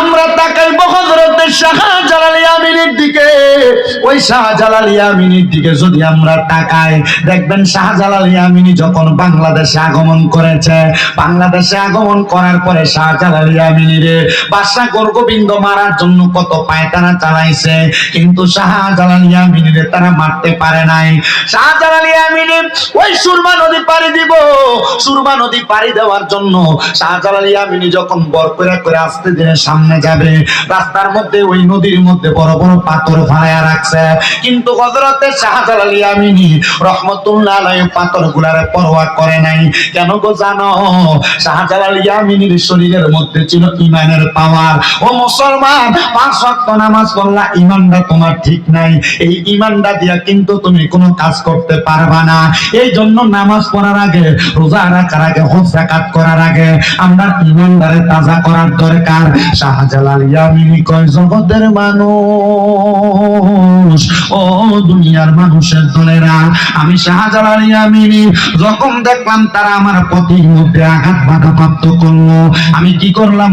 আমরা তাকাইব হজরতের শাহজালাল ইয়ামিনীর দিকে, ওই শাহজালাল ইয়ামিনীর দিকে যদি আমরা তাকাই, দেখবেন শাহজালাল যখন বাংলাদেশে আগমন করেছে, বাংলাদেশে আগমন করার পরে শাহজালাল বাদশা গোবিন্দ মারার জন্য কত চালাইছে, কিন্তু শাহজালাল ইয়ামিনীরে তারা মারতে পারে নাই। শাহজালাল ওই সুরমা নদী পাড়ি দিব। সুরমা নদী পাড়ি দেওয়ার জন্য শাহজালাল ইয়ামিনী যখন বর করে আসতে সামনে যাবে, রাস্তার মধ্যে, ওই নদীর মধ্যে বড় বড় পাথর ফালাইয়া রাখছে। কিন্তু হযরতে শাহজালাল রহমতুল্লাহ আলাইহি পরোয়া করে নাই। কেন গো জানো? শাহজালাল শরীরের মধ্যে ছিল ইমানের পাওয়ার। ও মুসলমান, পাঁচ ওয়াক্ত নামাজ পড়লা, ইমানটা তোমার ঠিক নাই। এই ইমানটা দিয়া কিন্তু তুমি কোনো কাজ করতে পারবা না। এই জন্য নামাজ পড়ার আগে, রোজা রাখার আগে, হজ জাকাত করার আগে আমরা ইমানদারে তাজা করার দরকার। শাহজালাল ইয়ামিনী কয়, জগতের মানুষ ও দুনিয়ার মানুষের দলেরা, আমি শাহজালাল যখন দেখলাম তারা আমার পথের মধ্যে আঘাত বাধাপ্রাপ্ত করল, আমি কি করলাম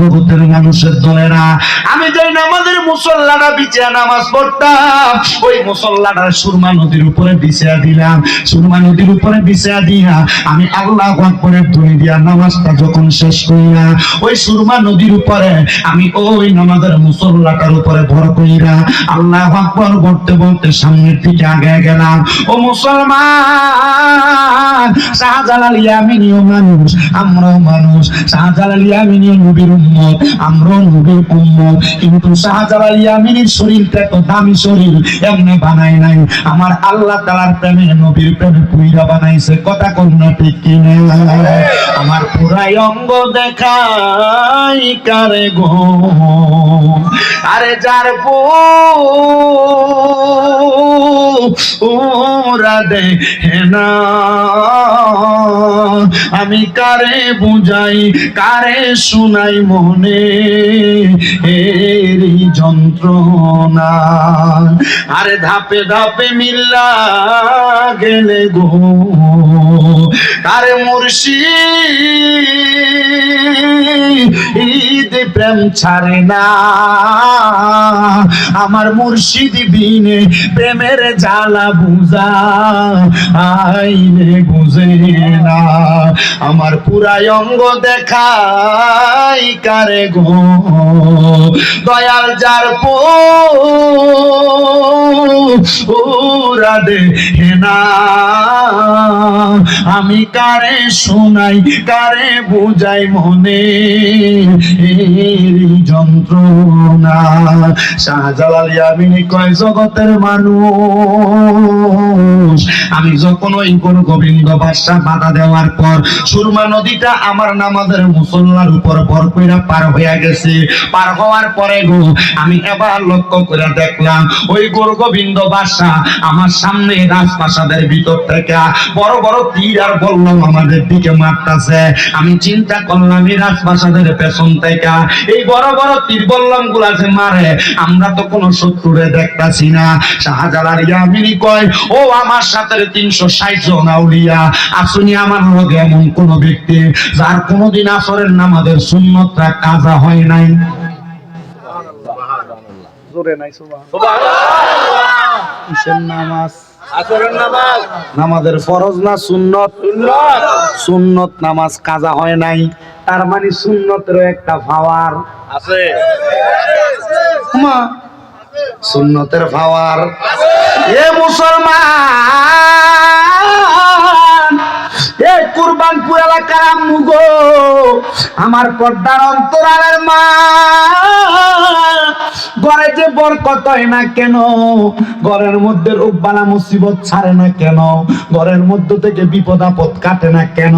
জগতের মানুষের দলেরা? আমি যে নামাজের মুসল্লাটা বিছিয়া নামাজ পড়তাম, ওই মুসল্লাটা সুরমা নদীর উপরে বিছিয়া দিলাম। সুরমা নদীর উপরে বিছিয়া দিয়া আমি আল্লাহ আকবরের ধ্বনি দিয়া নামাজটা যখন শেষ করিয়া ওই সুরমা নদীর উপরে আমি ওই নামাজের মুসল্লাটার উপরে ভর কইরা আল্লাহ আকবর, বলতে বলতে সামনের দিকে আগে গেলাম। ও মুসলমান, শাহজালাল ইয়ামিনীয় মানুষ, আমরাও মানুষ, শাহজালাল ইয়ামিনীয় নবীর উম্মত, আমরাও নবীর উম্মত। কিন্তু শাহজালাল ইয়ামিনীর শরীরটা তো দামি শরীর, এমনি বানাই নাই। আমার আল্লাহ তাআলার প্রেমে, নবীর প্রেমে পুইরা বানাইছে। কথা কোন না ঠিক কিনে? আমার পুরাই অঙ্গ দেখাই কারে গো? আরে যার আমি কারে বুঝাই কারে শুনাই মনে এরি যন্ত্রণা আরে ধাপে ধাপে মিল্লা গেলে গো তারে মুর্শি ঈদ প্রেম ছাড়ে না। আমার মুর্শিদ বিনে প্রেমের জ্বালা বুঝা আইনে বুঝে না। আমার পুরাই অঙ্গ দেখাই কারে গো? দয়াল যার পো ওরা দেখে না আমি কারে শোনাই, কারে বুঝাই মনে? যন্ত্রণা। শাহজালাল ইয়ামিনী কয়, জগতের মানুষ, আমি যখন ওই কোন গোবিন্দ বাদশাহ বাধা দেওয়ার পর সুরমা নদীটা আমার নামাজের মুসল্লার উপর ভর কইরা পার হইয়া গেছে। পার হওয়ার পরে গো, আমি এবার লক্ষ্য করে দেখলাম, ওই গোর গোবিন্দ বাদশাহ আমার সামনে রাজপ্রাসাদের ভিতর থেকে বড় বড় তীর আর বললাম আমাদের দিকে মারতাছে। আমি চিন্তা করলাম এই রাজপ্রাসাদের পেছন থেকে এই বড় বড় তীর বললামগুলা যে মারে আমরা তো কোনো শত্রুরে দেখতাছি না। শাহজালাল ইয়ামিনী কয় ও আমার সাথে তিনশো ষাট জন আউলিয়া আসুনি আমার লগে এমন কোন ব্যক্তি যার কোনোদিন আসরের নামাজের সুন্নতরা কাজা হয় নাই? জোরে নাই নামাজ? নামাজের ফরজ না সুন্নত? সুন্নত। নামাজ কাজা হয় নাই তার মানে সুন্নতেরও একটা ভাওয়ার। আছে। মা সুন্নতের ভাওয়ার। এ মুসলমান এ কুরবানপুর এলাকার আম্মু গো আমার পর্দার অন্তরালের মা। ঘরে যে বরকত হয় না কেন? ঘরের মধ্যে রোগবালা মুসিবত ছাড়ে না কেন? ঘরের মধ্যে থেকে বিপদ আপদ কাটে না কেন?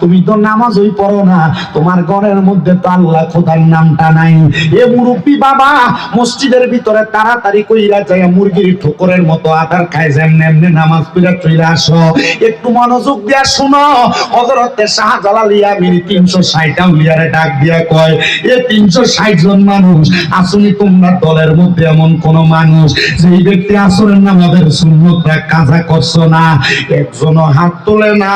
তুমি তো নামাজই পড়ো না। তোমার ঘরের মধ্যে তো আল্লাহ খোদার নামটা নাই। এ মুরব্বী বাবা, মসজিদের ভিতরে তাড়াতাড়ি কইরা যায়, মুরগির ঠোকরের মতো আধার খায়, যেমনি এমনি নামাজ পড়া চলে আসো। একটু মনোযোগ দিয়া শুনো। হজরতে শাহজালাল ইয়ামিনী তিনশো ষাট আউলিয়ারে ডাক দিয়া কয়, এ তিনশো ষাট জন মানুষ, আসুনি তোমরা দলের মধ্যে এমন কোন মানুষ যেই ব্যক্তি আসরের নামাজের সুন্নতরা কাজা করছ না, একজনও হাত তোলে না।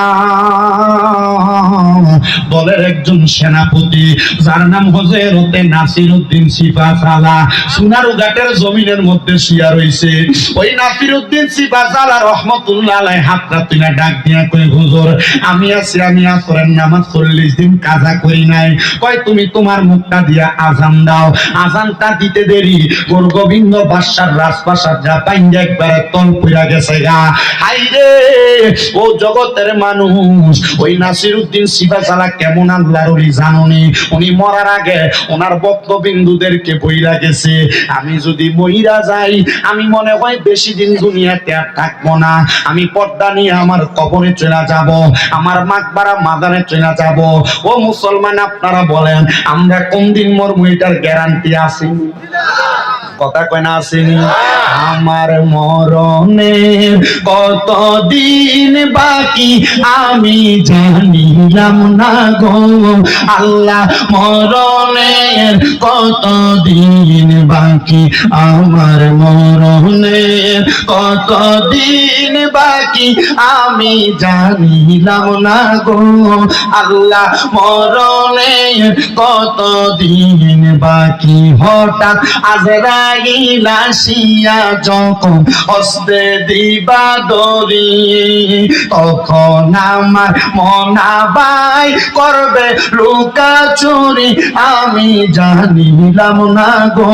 দলের একজন সেনাপতি, যার নাম হজরতে নাসির উদ্দিন সিফা সালা, সোনারু ঘাটের জমিনের মধ্যে শুয়া রইছে। ওই নাসির উদ্দিন সিফা সালা রহমতুল্লাহ হাতটা তুলে ডাক দিয়া কই হুজুর, আমি আছি, আমি আসরের নামাজ চল্লিশ দিন কাজা করি নাই। কয়, তুমি তোমার মুখটা দিয়া আজান দাও। আজানটা দিতে দেরি। গোর গোবিন্দ বাদশার রাজপ্রাসাদ যা পাইন্দে একবারে তল পুরা গেছে গা। হাই রে ও জগতের মানুষ, ওই নাসির উদ্দিন সিফা সালা কেমন আল্লাহর ওলি জাননি? উনি মরার আগে ওনার বক্তবিন্দুদেরকে বইরা গেছে। আমি যদি মহিরা যাই, আমি মনে হয় বেশি দিন দুনিয়াতে আর থাকব না। আমি পর্দা নিয়ে আমার কবরে চলে যাব, আমার মাকবারা মাদানে চলে যাব। ও মুসলমান, আপনারা বলেন, আমরা কোন দিন মরমু এটার গ্যারান্টি আছে? কথা কয় না আসেনি? আমার মরণের কত দিন বাকি আমি জানিলাম না গো। আল্লাহ মরণের কত দিন বাকি? আমার মরণের কত দিন বাকি আমি জানিলাম না গো। আল্লাহ মরণের কত দিন বাকি? হঠাৎ আজরাইল আসিয়া যখন হস্তে দিবা দরি তখন আমার মনাবাই করবে লুকা চুরি। আমি জানিলাম না গো,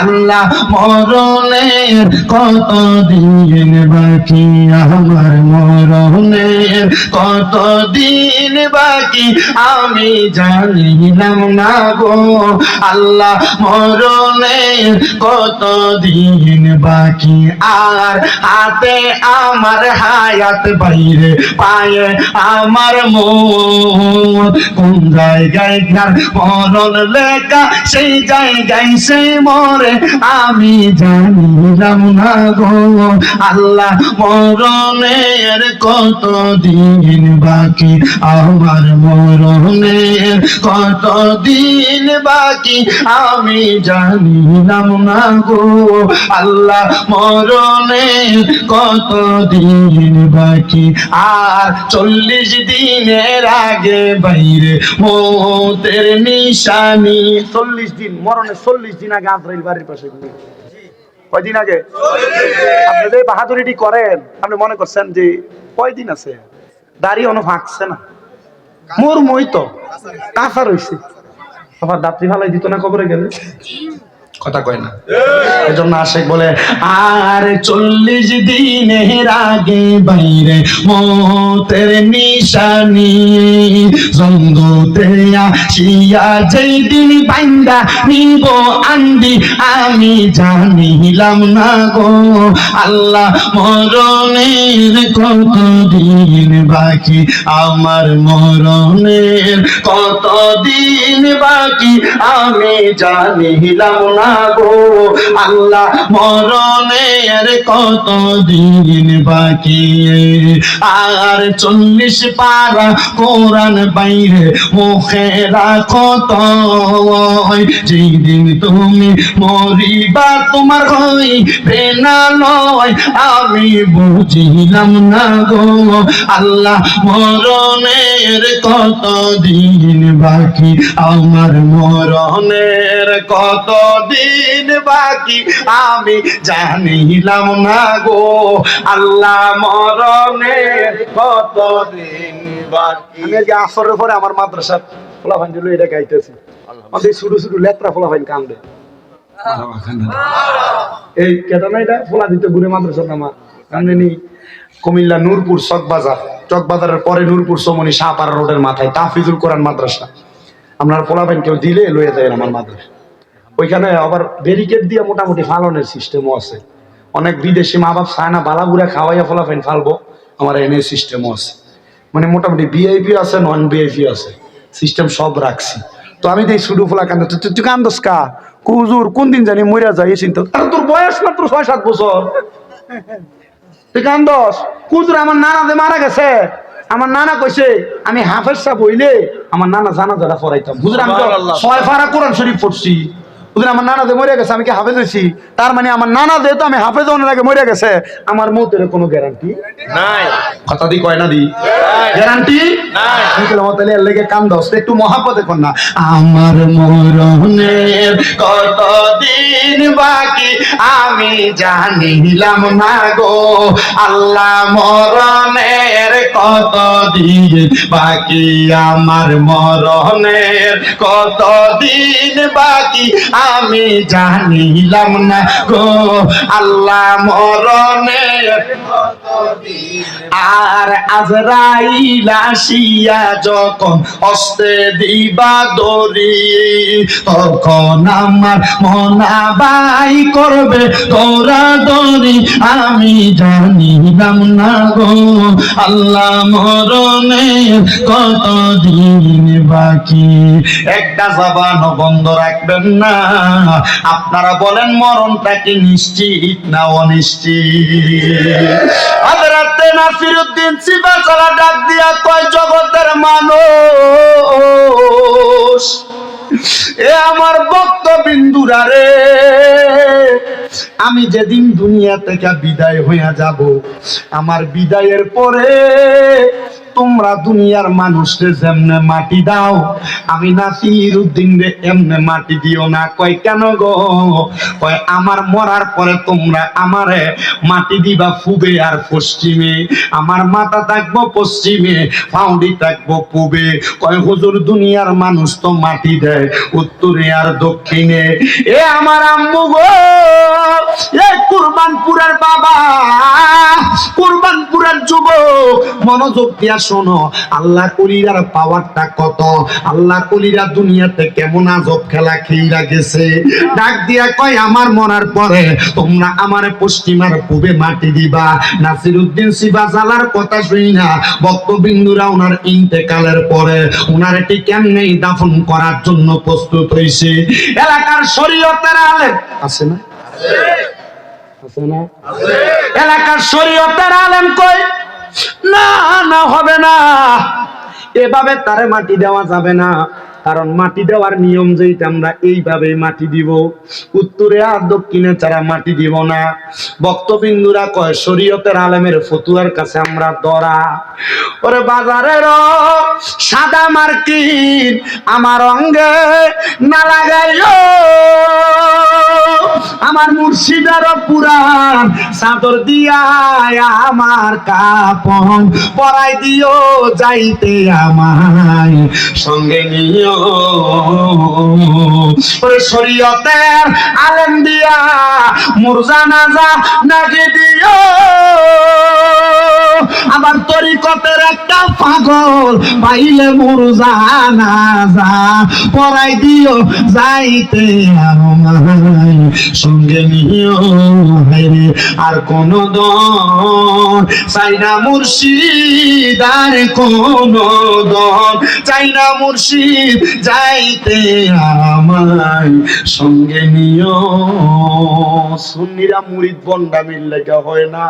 আল্লাহ মরণের কত দিন বাকি, আমার মরণের কত দিন বাকি, আমি জানিলাম না গো, আল্লাহ মরণের কত দিন বাকি? আর হাতে আমার হায়াত বাইরে, পায়ে আমার মন। কোন জায়গায় গার মরণ লেখা, সেই জায়গায় সে মরে। আমি জানিলাম না গো, আল্লাহ মরণের কত দিন বাকি? আমার মরণের কত দিন বাকি? আমি জানিলাম না গো। আল্লাহ মরণের কত দিন বাকি? আর চল্লিশ দিনের আগে বাইরে মতের নিশানি। চল্লিশ দিন মরণে চল্লিশ দিন আগে আজরাইল বাড়ির পাশে। কয়দিন আগে? আপনি যে বাহাদুরিটি করেন আপনি মনে করছেন যে কয়দিন আছে? দাড়ি অনু ফাঁকছে না। মোর মই তো। কাঁচা রয়েছে আবার দাত্রী ফালাই দিত না কবরে গেলে? কথা কয় না। এজন্য আশেক বলে আর চল্লিশ দিনের আগে বাইরে মতের নিশানি জঙ্গতে আসিয়া যেই দিন বাইন্দা নিব আন্দি আমি জানিলাম না গো আল্লাহ মরণের কত দিন বাকি? আমার মরণের কত দিন বাকি? আমি জানিলাম না গো আল্লাহ কত দিন বাকি। আর চল্লিশ পারা কোরআন বাইরে মুখে রাখো তো যেই দিন তুমি মরিবা, তোমার হই না নয়। আমি বুঝিলাম না গো, আল্লাহ মরণের কত দিন বাকি। আমার মরণের কত দিন বাকি আমি জানিলাম না গো আল্লাহ মরণের কত দিন বাকি? আমি আজকে আসরের পরে আমার মাদ্রাসা ফোলাফান ছিল এটা গাইতেছি। আমাদের ছোট ছোট লেত্রা ফোলাফাইন কান্দে। এই কেটা না এটা? ফোলা দিতে ঘুরে মাদ্রাসা নামা। কান্দে নি কুমিল্লা নূরপুর চকবাজার চকবাজারের পরে নূরপুর সমনি শাহপাড়া রোডের মাথায় তাফিজুল কোরআন মাদ্রাসা। আপনার ফোলাফাইন কেউ দিলে লয়ে যায় আমার মাদ্রাসা। ওইখানে আবার ব্যারিকেড দিয়ে মোটামুটি ফালনের সিস্টেমও আছে। অনেক বিদেশি মা বাপ চায় না বালাগুড়া খাওয়াইয়া ফলাফাইন ফালবো আমার এনে সিস্টেমও আছে। মানে মোটামুটি ভিআইপি আছে নন ভিআইপি আছে। সিস্টেম সব রাখছি। তো আমি দেই শুধু ফোলা কান্দ তুই কান্দস কা? কুজুর কোন দিন জানি মরিয়া যাই চিন্তা? আর তোর বয়স মাত্র ছয় সাত বছর। তুই কান্দস? কুজুর আমার নানা যে মারা গেছে আমার নানা কইছে আমি হাফেজ সাহেব হইলে আমার নানা জানা যারা পড়াইতাম তো ছয় ফারা কোরআন শরীফ পড়ছি। ওদিন আমার নানা মরে গেছে আমি কি হাফেজ হয়েছি? তার মানে আমার নানা যেহেতু আমি হাফেজ হওয়ার আগে মরে গেছে। আমার মতের কোনো গ্যারান্টি নাই। কথা দি কয় না দি? গ্যারান্টি আমি বললাম, তাহলে এর লেগে কান দোস্ত একটু মহাপদে কর না। আমার মরণের কত দিন বাকি আমি জানিলাম না গো। আল্লাহ মরণের কত দিন বাকি আমার মরণের কত দিন বাকি আমি জানিলাম না গো, আল্লাহ মরণের আর আজরাইল আসিয়া যখন হস্তে দিবা দরি তখন আমার মনা বাই করবে তোরা দরি আমি জানিলাম না গো, আল্লাহ মরণে কত দিন বাকি? একটা জবানও বন্ধ রাখবেন না। আপনারা বলেন মরণটা কি নিশ্চিত না অনিশ্চিত? হাজরাতে নাসিরউদ্দিন সিবাসালা ডাক দিয়া কয়, জগতের মানুষ, এ আমার ভক্ত বিন্দুরা রে, আমি যেদিন দুনিয়া থেকে বিদায় হইয়া যাব, আমার বিদায়ের পরে তোমরা দুনিয়ার মানুষকে যেমনে মাটি দাও, আমি নাসির উদ্দিন রে এমনে মাটি দিও না। কয়, কেন গো? কয়, আমার মরার পরে তোমরা আমারে মাটি দিবা ফুবে আর পশ্চিমে। আমার মাথা থাকব পশ্চিমে পাউডি থাকব পূবে। কয়, হুজুর, দুনিয়ার মানুষ তো মাটি দেয় উত্তরে আর দক্ষিণে। এ আমার আম্মু গো, এ কুরবানপুরের বাবা কুরবানপুরের যুবক, মনোযোগ দিয়া শোনো, আল্লাহ কলিরার পাওয়ারটা কত? আল্লাহ কলিরা দুনিয়াতে কেমন আজব খেলা খেইরা গেছে? ডাক দিয়া কয়, আমার মরার পরে তোমরা আমার পশ্চিমার পূবে মাটি দিবা। নাসির উদ্দিন শিবা জালার কথা শুই না বক্তবিন্দুরা ওনার ইন্তেকালের পরে ওনার এটি কেমনেই দাফন করার জন্য প্রস্তুত হয়েছে এলাকার শরীয়তের আলেম আছে না? আছে না? এলাকার শরীয়তের আলেম কই না না হবে না। এভাবে তারে মাটি দেওয়া যাবে না। কারণ মাটি দেওয়ার নিয়ম যেটা আমরা এইভাবে মাটি দিব। উত্তরে আর দক্ষিণে ছাড়া মাটি দিব না। বক্তবিন্দুরা কয়, শরীয়তের আলেমের ফতুয়ার কাছে আমরা দরা ওরে বাজারের সাদা মার্কিন আমার অঙ্গে না লাগাইও আমার মুর্শিদার পুরাণ চাদর দিয়া আমার কাপন পরাই দিও যাইতে আমায়। সঙ্গে নিও ওরে শরীয়তের আলেম দিয়া মুরজানাজা নাকি দিও? আমার তরিকতের একটা পাগল পাইলে যা কৰাই দিও, যাইতে আমায় সঙ্গে হায়রে আর কোন দন চাই না মুর্শিদ আর কোন দন চাই না মুর্শিদ যাইতে আমায় সঙ্গে নিও সুন্নিরা মুরিদ বন্ডামির লেগে হয় না।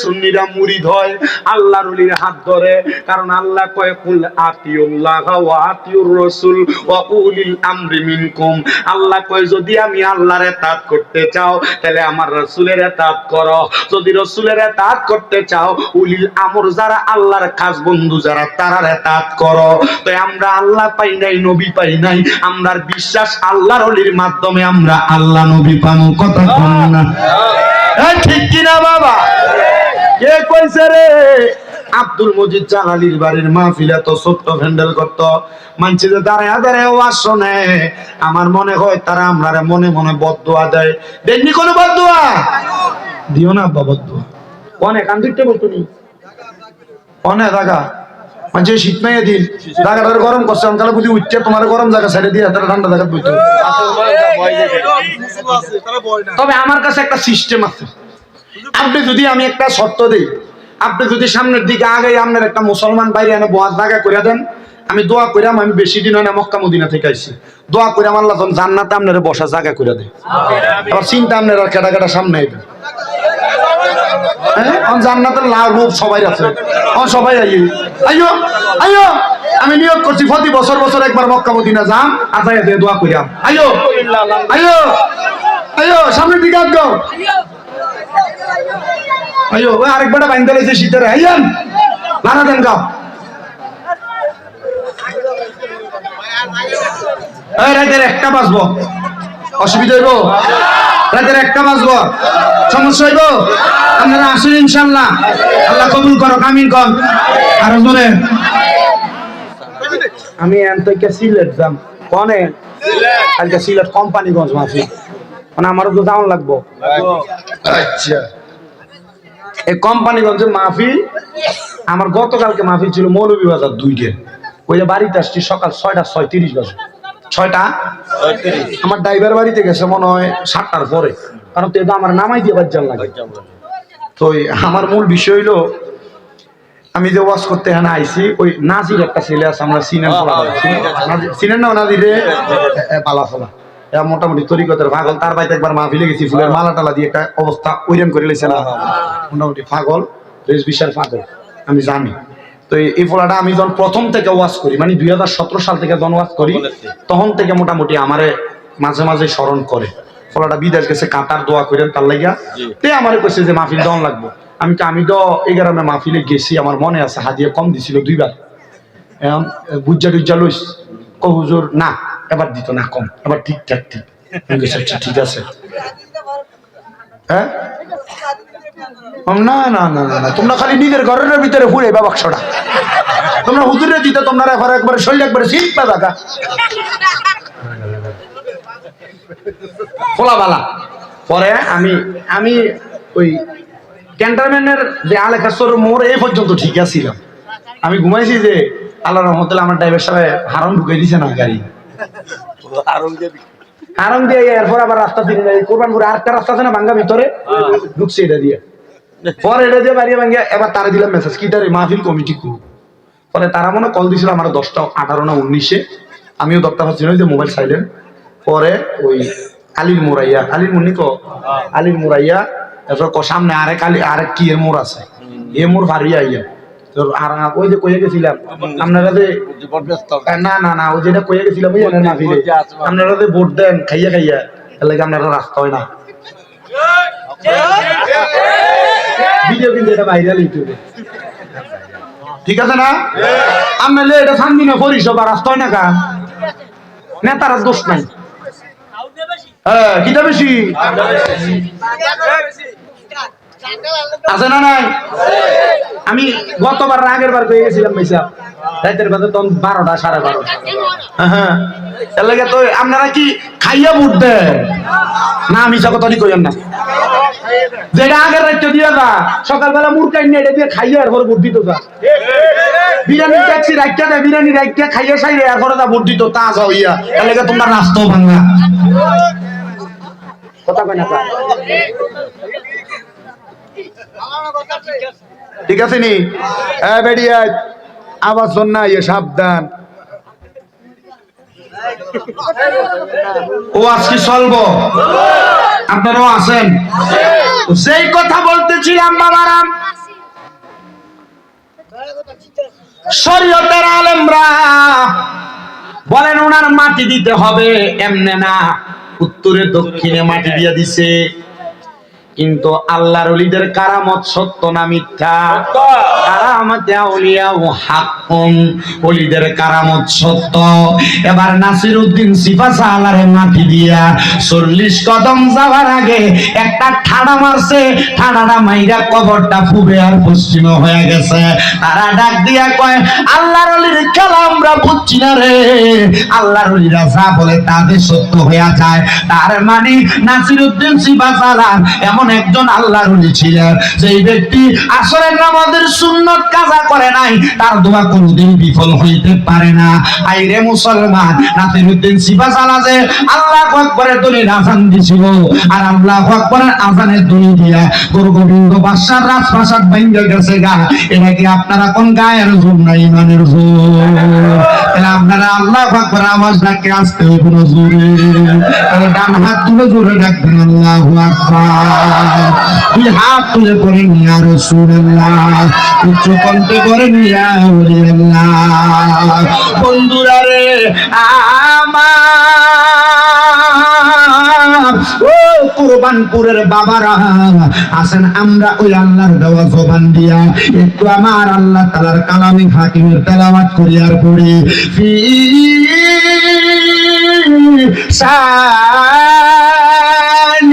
সুন্নিরা মুরিদ হয় আল্লাহর ওলির হাত ধরে। কারণ আল্লাহ কয়, কুল আতিউল্লাহ ওয়া আতিউর রাসূল ওয়া উলিল আমরি মিনকুম। আল্লাহ কয়, যদি আমি আল্লাহর এতাত করতে চাও তাহলে আমার রাসূলের এতাত করো। যদি রাসূলের এতাত করতে চাও উলিল আমর যারা আল্লাহর খাস বন্ধু যারা তারার এতাত করো। তো আমরা আল্লাহ পাই নাই নবী পাই নাই আমরার বিশ্বাস আল্লাহর ওলির মাধ্যমে আমরা আল্লাহ নবী পামু কথা না। ঠিক কিনা বাবা? কে কইছে রে? আব্দুল মজিদ জালালির বাড়ির মাহফিলে তো ছোট্ট ভ্যান্ডেল করত। মানছি যে দাঁড়ায় দাঁড়ায় ওয়াজ শোনে আমার মনে হয় তারা আমরা মনে মনে বদুয়া দেয়। দেননি কোনো বদুয়া দিও না আব্বা বদুয়া অনেক দিতে বলতো নি অনেক দাগা। মানে শীত নাই দিন। জায়গাটার গরম করছে। অনকালে বুঝি উঠছে তোমার গরম জায়গা ছেড়ে দিয়ে তারা ঠান্ডা জায়গা বুঝতে তবে আমার কাছে একটা সিস্টেম আছে। আপনি যদি আমি একটা শর্ত দিই আপনি যদি সামনের দিকে আগে আপনার একটা মুসলমান বাইরে এনে বহার জায়গা করে দেন, আমি দোয়া করিলাম আমি বেশি দিন হয় না মক্কা মদিনা থেকে আইছি। দোয়া করে আমার যখন জান্নাতে আপনার বসা জায়গা করে দেয়। আবার চিন্তা আপনার আর কেটা কেটা সামনে আইবে। হ্যাঁ? সবাই আছে। সবাই আইয়ে। আইয়ো আইয়ো, আমি নিয়োগ করছি প্রতি বছর বছর একবার মক্কা মদিনা যাম আর যাই দোয়া করিয়াম আইও আইও আইও সামনের দিকে আগাও আইও ওই আরেকবার বাইন্দা লাইছে শীতের আইয়ান দেন গাও রাতের একটা বাজবো। অসুবিধা হইব? রাতের একটা বাজবো। সমস্যা হইব? আপনারা আসুন ইনশাল্লাহ আল্লাহ কবুল করো কামিন কর আরও জোরে। আমি এনতকে সিলেট যাম। কনে? কালকে সিলেট কোম্পানিগঞ্জ মাফি মানে আমারও তো দাম লাগবো। আচ্ছা। এই কোম্পানিগঞ্জের মাহফিল আমার গতকালকে মাহফিল ছিল মৌলভীবাজার দুইটে। ওই যে বাড়িতে আসছি সকাল ছয়টা ছয় তিরিশ বাজে। ছয়টা? আমার ড্রাইভার বাড়িতে গেছে মনে হয় সাতটার পরে। কারণ তো এটা আমার নামাই দিয়ে বাজ্জাল লাগে। তো আমার মূল বিষয় হইল আমি যে ওয়াশ করতে হ্যাঁ আইছি ওই নাজির একটা ছেলে আছে আমরা সিনেন না নাজিরে পালা ফলা। এরা মোটামুটি তরিকতের পাগল তার বাড়িতে একবার মা ফিলে গেছি ফুলের মালা টালা দিয়ে একটা অবস্থা ওইরকম করে লেছে না। মোটামুটি পাগল রেস বিশাল পাগল আমি জানি। তো এই- ফলাটা আমি যখন প্রথম থেকে ওয়াজ করি মানে দুই সাল থেকে যখন ওয়াজ করি তখন থেকে মোটামুটি আমারে মাঝে মাঝে স্মরণ করে। ফলাটা বিদেশ গেছে কাতার দোয়া করেন তার লাগিয়া। তে আমারে কইছে যে মাহফিল দন লাগবো। আমি তো আমি তো এই গ্রামে মাহফিলে গেছি আমার মনে আছে হাদিয়া কম দিছিল দুইবার। বুজ্জা টুজ্জা লইস। ক হুজুর না। এবার দিত না কম। ঠিকঠাক ঠিক আমি কইছি, আচ্ছা ঠিক আছে। হ্যাঁ? না না না না তোমরা খালি নিজের ঘরের ভিতরে তোমরা একবারে একবারে মোড় এই পর্যন্ত ঠিক ছিলাম আমি ঘুমাইছি যে আল্লাহ রহমতুল্লাহ আমার ড্রাইভার সাহেব হারম ঢুকে দিছে না গাড়ি। হারম দিয়ে এরপর আবার রাস্তা কোরবানপুরে আরেকটা রাস্তা আছে না ভাঙ্গা ভিতরে? ঢুকছে এটা দিয়ে। পরে এটা দিয়ে বাড়িয়ে ভাঙ্গিয়া এবার তারা দিলাম মেসেজ কি তার? মাহফিল কমিটি কু পরে তারা মনে কল দিছিল আমার দশটা আঠারো না উনিশে। আমিও দরকার ওই যে মোবাইল সাইলেন্ট পরে ওই আলির মোরাইয়া আলির মুন্নি কো আলির মোরাইয়া এরপর সামনে আরেক আলি আরেক কি এর মোড় আছে? এ মোড় ভারিয়া আইয়া। আর ওই যে কইয়া গেছিলাম আপনারা যে না না না ওই যেটা কইয়া গেছিলাম ওই জানেন আপনারা যে ভোট দেন খাইয়া খাইয়া তার আপনারা রাস্তা হয় না। ভিডিও কিন্তু এটা ভাইরাল ইউটিউবে। ঠিক আছে না? আপনার এটা শান্তি না পরিষেবা বা রাস্তা হয় না কা নেতারা দোষ নাই। হ্যাঁ কিটা বেশি? আছে না নাই? আমি গতবার আগের বার পেয়ে গেছিলাম পয়সা রাতের বাজে তখন বারোটা, সাড়ে বারোটা। হ্যাঁ। লাগে তো আপনারা কি খাইয়া দেন? না আমি সকতই কইেন না। যেটা আগের রাজ্য দিয়ে যা, সকালবেলা মুরকাই নিয়ে এটা দিয়ে খাইয়া এরপর ভোট দিত যা। বিরিয়ানি ট্যাক্সি রাখিয়া দেয় বিরিয়ানি রাখিয়া খাইয়া সাইরে, এরপরে তা ভোট দিত, তা যাও ইয়া লাগে তোমরা রাস্তাও ভাঙা। কথা কয় না? ঠিক আছে নি? হ্যাঁ বেরিয়ে আবার শোন ইয়ে সাবধান। ও আজকে চলবো? আপনারাও আছেন সেই কথা বলতেছিলাম বাবারাম শরীয়তের আলেমরা বলেন, ওনার মাটি দিতে হবে। এমনে না, উত্তরে দক্ষিণে মাটি দিয়ে দিছে। কিন্তু আল্লাহর ওলিদের কারামত সত্য না মিথ্যা? কারামত আউলিয়া ও হাক্কুন ওলিদের কারামত সত্য। এবার নাসির উদ্দিন সিফাসা আল্লাহরে মাটি দিয়া চল্লিশ কদম যাওয়ার আগে একটা ঠাড়া মারছে। ঠাড়াটা মাইরা কবরটা ফুবে আর পশ্চিম হয়ে গেছে। তারা ডাক দিয়া কয় আল্লাহর ওলির খেলা আমরা বুঝছি না রে। আল্লাহর ওলিরা যা বলে তাদের সত্য হয়ে যায়। তার মানে নাসির উদ্দিন সিফাসালা এমন একজন আল্লাহর ওলি ছিলেন, যেই ব্যক্তি আসরের নামাজের সুন্নত কাজা করে নাই, তার দোয়া কোনোদিন বিফল হইতে পারে না। আইরে মুসলমান নাসিরউদ্দিন সিফাসালা যে আল্লাহ আকবরের ধ্বনি আজান দিছিল, আর আল্লাহ আকবরের আজানের ধ্বনি দিয়া গুরু গোবিন্দ বাদশার রাজপ্রাসাদ ভেঙে গেছে গা। এটা কি আপনারা কোন গায়ের জোর না ইমানের জোর? তাহলে আপনারা আল্লাহ আকবর আওয়াজ ডাকে আসতে হইব জোরে তাহলে ডান হাত তুলে জোরে ডাকবেন, আল্লাহু আকবার। কুরবানপুরের বাবারা আসেন আমরা ওই আল্লাহর দেওয়া জবান দিয়া একটু আমার আল্লাহ তালার কালামি হাকিমের তেলাওয়াত করিয়ার পড়ি ফি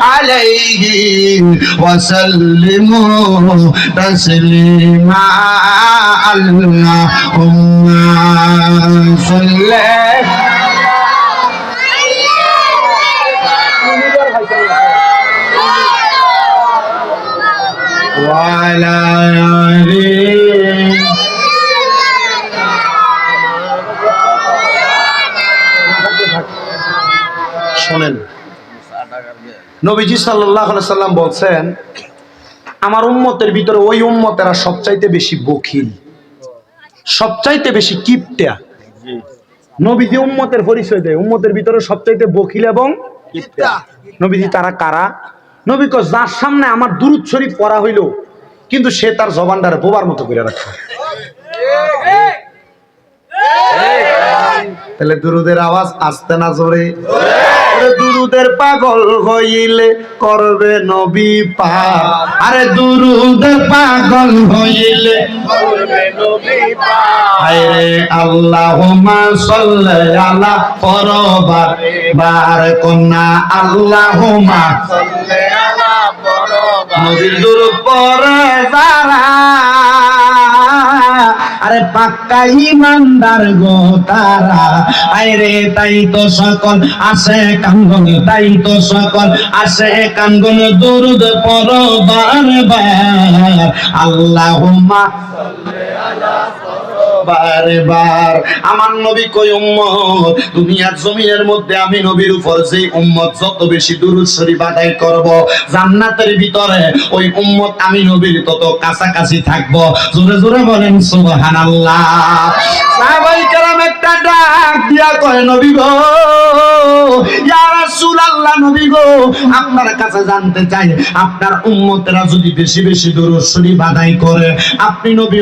عليه. وسلموا تسليما اللهم صل. وعلى নবীজি সাল্লাহ সাল্লাম বলছেন, আমার উম্মতের ভিতরে ওই উম্মতেরা সবচাইতে বেশি বখিল সবচাইতে বেশি কিপটা। নবীজি উম্মতের পরিচয় দেয়, উম্মতের ভিতরে সবচাইতে বখিল এবং নবীজি তারা কারা? নবী যার সামনে আমার দুরুদ শরীফ পড়া হইল, কিন্তু সে তার জবানটারে বোবার মতো করে রাখে। তাহলে দুরুদের আওয়াজ আসতে না জোরে। দুরুদের পাগল হইলে করবে নবী পাক। আরে দুরুদ পাগল হইলে হায়রে আল্লাহুম্মা সাল্লি আলা পরবার। বার কন্যা আল্লাহুম্মা নবীর দুরুদ পরে যারা আরে পাক্কা ইমানদার গো তারা। আরে তাই তো সকল আসে কাঙ্গন, তাই তো সকল আসে কাঙ্গন, দুরুদ পরবার বার। আল্লাহুম্মা বারবার। আমার নবী কই উম্মত, দুনিয়ার জমিনের মধ্যে আমি নবীর উপর যে উম্মত যত বেশি দুরূদ শরীফ আদায় করব, জান্নাতের ভিতরে ওই উম্মত আমি নবীর তত কাছাকাছি থাকব। জোরে জোরে বলেন, সুবহানাল্লাহ। সাহাবাই একটা ডাক দিয়া কয়, নবী গো, ইয়া নবী গো, আপনার কাছে জানতে চাই, আপনার উম্মতেরা যদি বেশি বেশি দুরূদ শরীফ আদায় করে, আপনি নবী